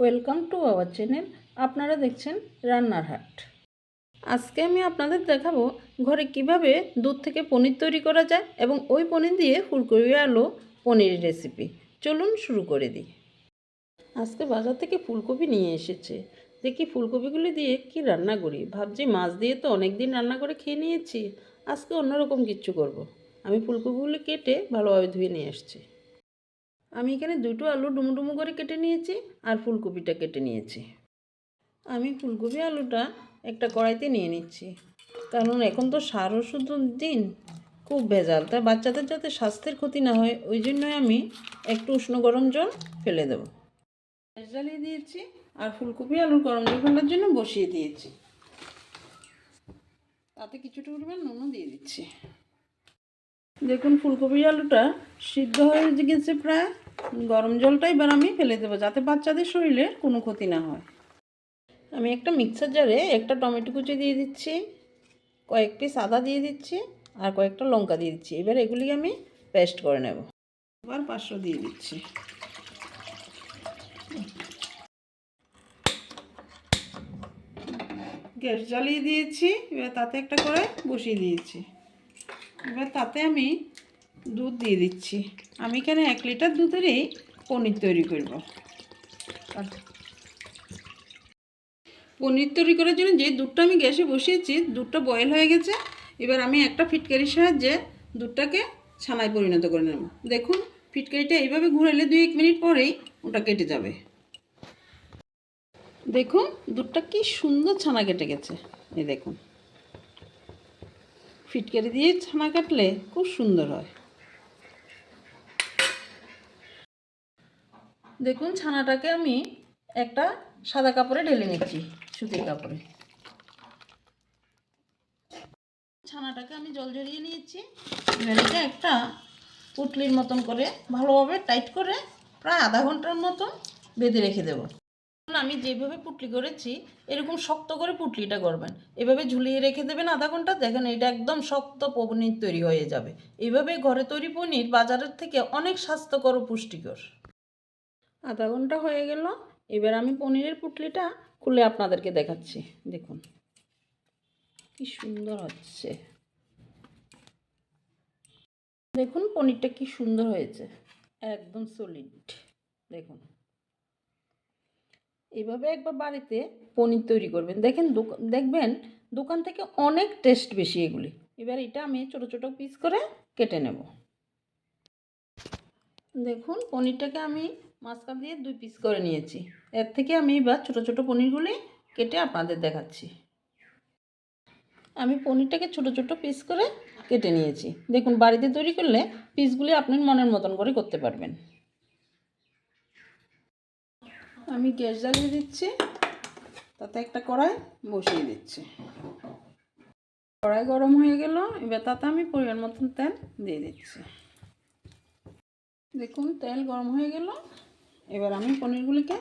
Welcome to our channel. আপনারা দেখছেন রান্নার হাট আজকে আমি আপনাদের দেখাবো ঘরে কীভাবে দুধ থেকে পনির তৈরি করা যায় এবং ওই পনির দিয়ে ফুলকপি আলু পনিরের রেসিপি চলুন শুরু করে দিই। আজকে বাজার থেকে ফুলকপি নিয়ে এসেছে। দেখি ফুলকপিগুলি দিয়ে কি রান্না করি। ভাবছি মাছ দিয়ে তো অনেক দিন রান্না করে খেয়ে নিয়েছি। আজকে অন্যরকম কিচ্ছু করব। আমি ফুলকপিগুলি কেটে ভালোভাবে ধুয়ে নিয়ে এসেছি আমি এখানে দুটো আলু ডুমু ডুমু করে কেটে নিয়েছি আর ফুলকপিটা কেটে নিয়েছি। আমি ফুলকপি আলুটা একটা কড়াইতে নিয়ে নিচ্ছি। কারণ এখন তো সার ওষুধের দিন, খুব ভেজাল। তাই বাচ্চাদের যাতে স্বাস্থ্যের ক্ষতি না হয়, ওই জন্যই আমি একটু উষ্ণ গরম জল ফেলে দেবো। গ্যাস জ্বালিয়ে দিয়েছি আর ফুলকপি আলু গরম জল ফেলার জন্য বসিয়ে দিয়েছি। তাতে কিছুটা পরিমাণ নুনও দিয়ে দিচ্ছি। দেখুন, ফুলকপি আলুটা সিদ্ধ হয়ে গেছে প্রায়। গরম জলটা এবার আমি ফেলে দেবো, যাতে বাচ্চাদের শরীরে কোনো ক্ষতি না হয়। আমি একটা মিক্সার জারে একটা টমেটো কুচি দিয়ে দিচ্ছি কয়েক পিস আদা দিয়ে দিচ্ছি, আর কয়েকটা লঙ্কা দিয়ে দিচ্ছি। এবার এগুলি আমি পেস্ট করে নেব। এবার পাঁচশো দিয়ে দিচ্ছি। গ্যাস জ্বালিয়ে দিয়েছি, এবার তাতে একটা করে বসিয়ে দিয়েছি। এবার তাতে আমি দুধ দিয়ে দিচ্ছি। আমি এখানে এক লিটার দুধেরই পনির তৈরি করব। পনির তৈরি করার জন্য যে দুধটা আমি গ্যাসে বসিয়েছি, দুধটা বয়েল হয়ে গেছে। এবার আমি একটা ফিটকারির সাহায্যে দুধটাকে ছানায় পরিণত করে নেব। দেখুন, ফিটকারিটা এইভাবে ঘুরাইলে দুই এক মিনিট পরেই ওটা কেটে যাবে। দেখুন, দুধটা কি সুন্দর ছানা কেটে গেছে। এই দেখুন। ফিটকারি দিয়ে ছানা কাটলে খুব সুন্দর হয়। দেখুন ছানাটাকে আমি একটা সাদা কাপড়ে ঢেলে নিচ্ছি, সুতির কাপড়ে। ছানাটাকে আমি জল জড়িয়ে নিয়েছি। এবার একটা পুটলির মতন করে ভালোভাবে টাইট করে প্রায় আধা ঘণ্টার মতন বেঁধে রেখে দেবো। আমি যেভাবে পুটলি করেছি, এরকম শক্ত করে পুটলিটা করবেন। এভাবে ঝুলিয়ে রেখে দেবেন আধা ঘণ্টা, দেখেন এটা একদম শক্ত পনির তৈরি হয়ে যাবে। এইভাবে ঘরে তৈরি পনির বাজারের থেকে অনেক স্বাস্থ্যকর ও পুষ্টিকর। আধা ঘণ্টা হয়ে গেল, এবার আমি পনিরের পুটলিটা খুলে আপনাদেরকে দেখাচ্ছি। দেখুন, কি সুন্দর হচ্ছে। দেখুন, পনিরটা কি সুন্দর হয়েছে। একদম সলিড দেখুন। এভাবে একবার বাড়িতে পনির তৈরি করবেন। দেখেন দেখবেন দোকান থেকে অনেক টেস্ট বেশি এগুলি। এবার এটা আমি ছোট ছোট পিস করে কেটে নেব। দেখুন, পনিরটাকে আমি মাঝখান দিয়ে দুই পিস করে নিয়েছি। এর থেকে আমি এবার ছোট ছোট পনিরগুলি কেটে আপনাদের দেখাচ্ছি। আমি পনিরটাকে ছোট ছোট পিস করে কেটে নিয়েছি। দেখুন, বাড়িতে তৈরি করলে পিসগুলি আপনি মনের মতন করে করতে পারবেন। আমি গ্যাস জ্বালিয়ে দিচ্ছি। তাতে একটা কড়াই বসিয়ে দিচ্ছি। কড়াই গরম হয়ে গেল। এবার তাতে আমি পরিমাণ মতন তেল দিয়ে দিচ্ছি। দেখুন, তেল গরম হয়ে গেল। এবার আমি পনিরগুলিকে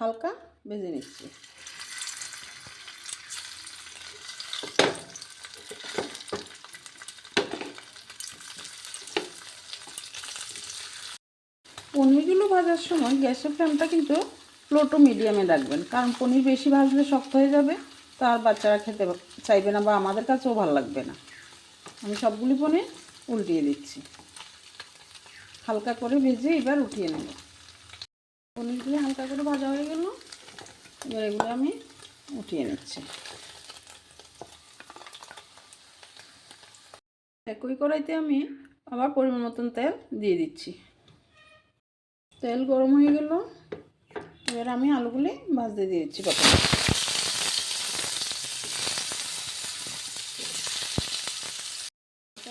হালকা ভেজে নিচ্ছি। পনিরগুলো ভাজার সময় গ্যাসের ফ্লেমটা কিন্তু লো টু মিডিয়ামে রাখবেন। কারণ পনির বেশি ভাজলে শক্ত হয়ে যাবে তার বাচ্চারা খেতে চাইবে না বা আমাদের কাছেও ভালো লাগবে না। আমি সবগুলি পনির উল্টিয়ে দিচ্ছি। হালকা করে ভেজে এবার উঠিয়ে নেব। পনিরগুলি হালকা করে ভাজা হয়ে গেল। এবার এগুলো আমি উঠিয়ে নিচ্ছি। একই কড়াইতে আমি আবার পরিমাণ মতন তেল দিয়ে দিচ্ছি। তেল গরম হয়ে গেল। এবার আমি আলুগুলি ভাজতে দিয়ে দিচ্ছি প্রথমে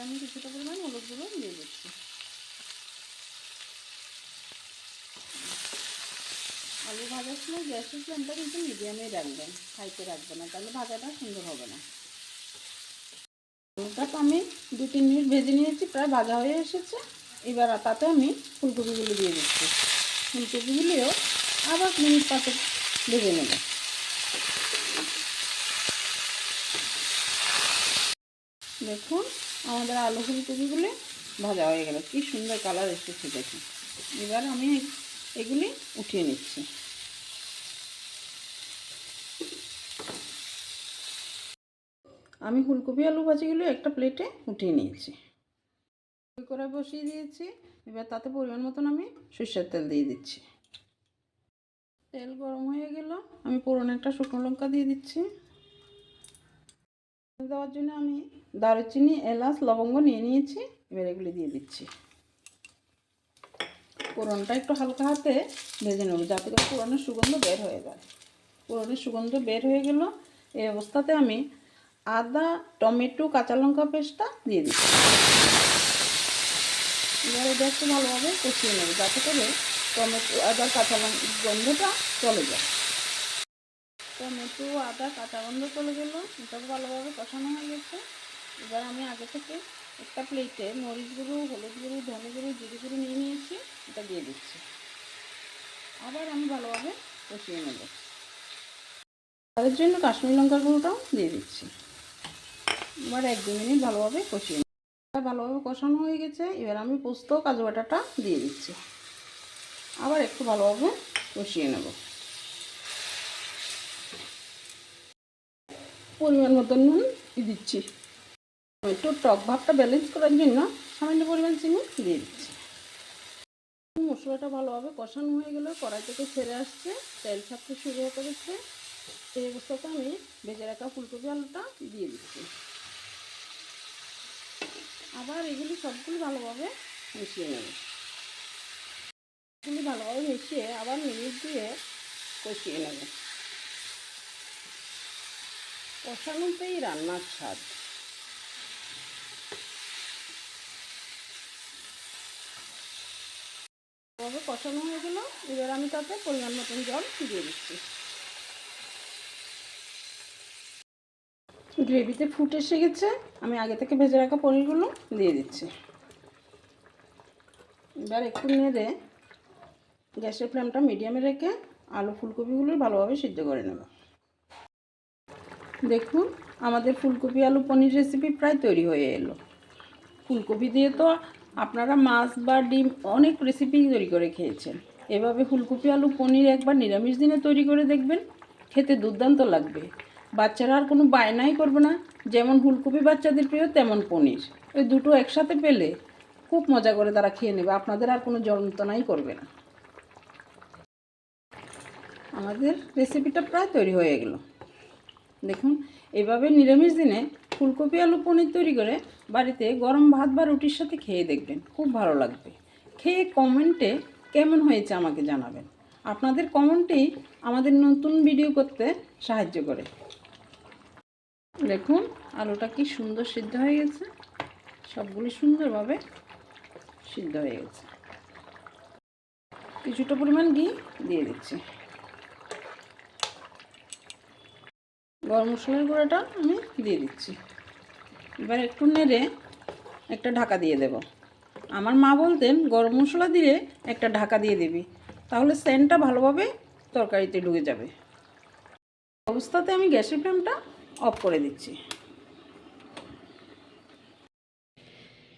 আমি কিছুটা পরিমাণ হলুদ দিয়ে দিচ্ছি। আলু ভাজার সময় গ্যাসের ফ্লেমটা কিন্তু মিডিয়ামে রাখবেন, হাইতে রাখবেন না, তাহলে ভাজাটা সুন্দর হবে না। আলুটা আমি দু তিন মিনিট ভেজে নিয়েছি, প্রায় ভাজা হয়ে এসেছে। এবার তাতে আমি ফুলকপিগুলো দিয়ে দিচ্ছি। ফুলকপিগুলিও আবার মিনিট পাঁচেক ভেজে নেব। দেখুন, আমাদের আলু ফুলকপিগুলো ভাজা হয়ে গেল, কি সুন্দর কালার এসেছে দেখুন। এবার আমি এগুলি উঠিয়ে নিচ্ছি। আমি ফুলকপি আলু ভাজিগুলো একটা প্লেটে উঠিয়ে নিয়েছি। করে বসিয়ে দিয়েছি, এবার তাতে পরিমাণ মতন আমি সরষের তেল দিয়ে দিচ্ছি। তেল গরম হয়ে গেল। আমি পুরনো একটা শুকনো লঙ্কা দিয়ে দিচ্ছি। দেওয়ার জন্য আমি দারুচিনি, এলাচ, লবঙ্গ নিয়ে নিয়েছি। এবার এগুলি দিয়ে দিচ্ছি। পুরনটা একটু হালকা হাতে ভেজে নেব যাতে করে পুরনের সুগন্ধ বের হয়ে যায়। পুরনের সুগন্ধ বের হয়ে গেল। এই অবস্থাতে আমি আদা, টমেটো, কাঁচা লঙ্কা পেস্টটা দিয়ে দিচ্ছি। এবার এটা একটু ভালোভাবে কষিয়ে নেব যাতে করে টমেটো, আদা কাঁচা গন্ধটা চলে যায়। টমেটো, আদা কাঁচা গন্ধ চলে গেল। এটা ভালোভাবে কষানো হয়ে গেছে। এবার আমি আগে থেকে একটা প্লেটে মরিচ গুঁড়ো, হলুদ গুঁড়ো, ধনে গুঁড়ো, জিরে গুঁড়ো নিয়ে নিয়েছি। এটা দিয়ে দিচ্ছি। আবার আমি ভালোভাবে কষিয়ে নেব। তাদের জন্য কাশ্মীর লঙ্কার গুঁড়োটাও দিয়ে দিচ্ছি। এবার এক দু মিনিট ভালোভাবে কষিয়ে নেব। ভালোভাবে কষানো হয়ে গেছে। এবার আমি পোস্ত, কাজু বাটাটা দিয়ে দিচ্ছি। আবার একটু ভালোভাবে কষিয়ে নেব। পরিমাণ মতো নুন দিচ্ছি। একটু টক ভাবটা ব্যালেন্স করার জন্য সামান্য পরিমাণ চিনি দিয়ে দিচ্ছি। মশলাটা ভালোভাবে কষানো হয়ে গেল, কড়াই থেকে ছেড়ে আসছে, তেল ছাড়তে শুরু করেছে। এই অবস্থাতে আমি ভেজে রাখা ফুলকপি আলুটা দিয়ে দিচ্ছি। আবার এগুলি সবগুলি ভালোভাবে মিশিয়ে নেব। এগুলি ভালোভাবে মিশিয়ে আবার মিনিট দিয়ে কষিয়ে নেব। কষানোতেই রান্নার স্বাদ। ভাবে কষানো হয়ে গেল। এবার আমি তাতে পরিমাণ মতন জল দিয়ে দিচ্ছি। গ্রেভিতে ফুটে এসে গেছে। আমি আগে থেকে ভেজে রাখা পনিরগুলো দিয়ে দিচ্ছি। এবার একটু নেড়ে গ্যাসের ফ্লেমটা মিডিয়ামে রেখে আলু ফুলকপিগুলো ভালোভাবে সিদ্ধ করে নেব। দেখুন, আমাদের ফুলকপি আলু পনির রেসিপি প্রায় তৈরি হয়ে এলো। ফুলকপি দিয়ে তো আপনারা মাছ বা ডিম অনেক রেসিপি তৈরি করে খেয়েছেন। এভাবে ফুলকপি আলু পনির একবার নিরামিষ দিনে তৈরি করে দেখবেন, খেতে দুর্দান্ত লাগবে। বাচ্চারা আর কোনো বায়নাই করবে না, যেমন ফুলকপি বাচ্চাদের প্রিয়, তেমন পনির। ওই দুটো একসাথে পেলে খুব মজা করে তারা খেয়ে নেবে, আপনাদের আর কোনো যন্ত্রণাই করবে না। আমাদের রেসিপিটা প্রায় তৈরি হয়ে গেল। দেখুন, এভাবে নিরামিষ দিনে ফুলকপি, আলু, পনির তৈরি করে বাড়িতে গরম ভাত বা রুটির সাথে খেয়ে দেখবেন, খুব ভালো লাগবে। খেয়ে কমেন্টে কেমন হয়েছে আমাকে জানাবেন। আপনাদের কমেন্টেই আমাদের নতুন ভিডিও করতে সাহায্য করে। দেখুন, আলুটা কি সুন্দর সিদ্ধ হয়ে গেছে। সবগুলি সুন্দরভাবে সিদ্ধ হয়ে গেছে। কিছুটা পরিমাণ ঘি দিয়ে দিচ্ছি। গরম মশলার গুঁড়োটা আমি দিয়ে দিচ্ছি। এবার একটু নেড়ে একটা ঢাকা দিয়ে দেব। আমার মা বলতেন, গরম মশলা দিলে একটা ঢাকা দিয়ে দিবি, তাহলে সেন্টটা ভালোভাবে তরকারিতে ঢুকে যাবে। অবস্থাতে আমি গ্যাসের ফ্লেমটা অফ করে দিচ্ছি।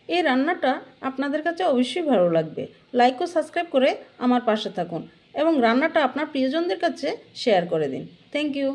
এই রান্নাটা আপনাদের কাছে অবশ্যই ভালো লাগবে। লাইক ও সাবস্ক্রাইব করে আমার পাশে থাকুন এবং রান্নাটা আপনার প্রিয়জনদের কাছে শেয়ার করে দিন। Thank you.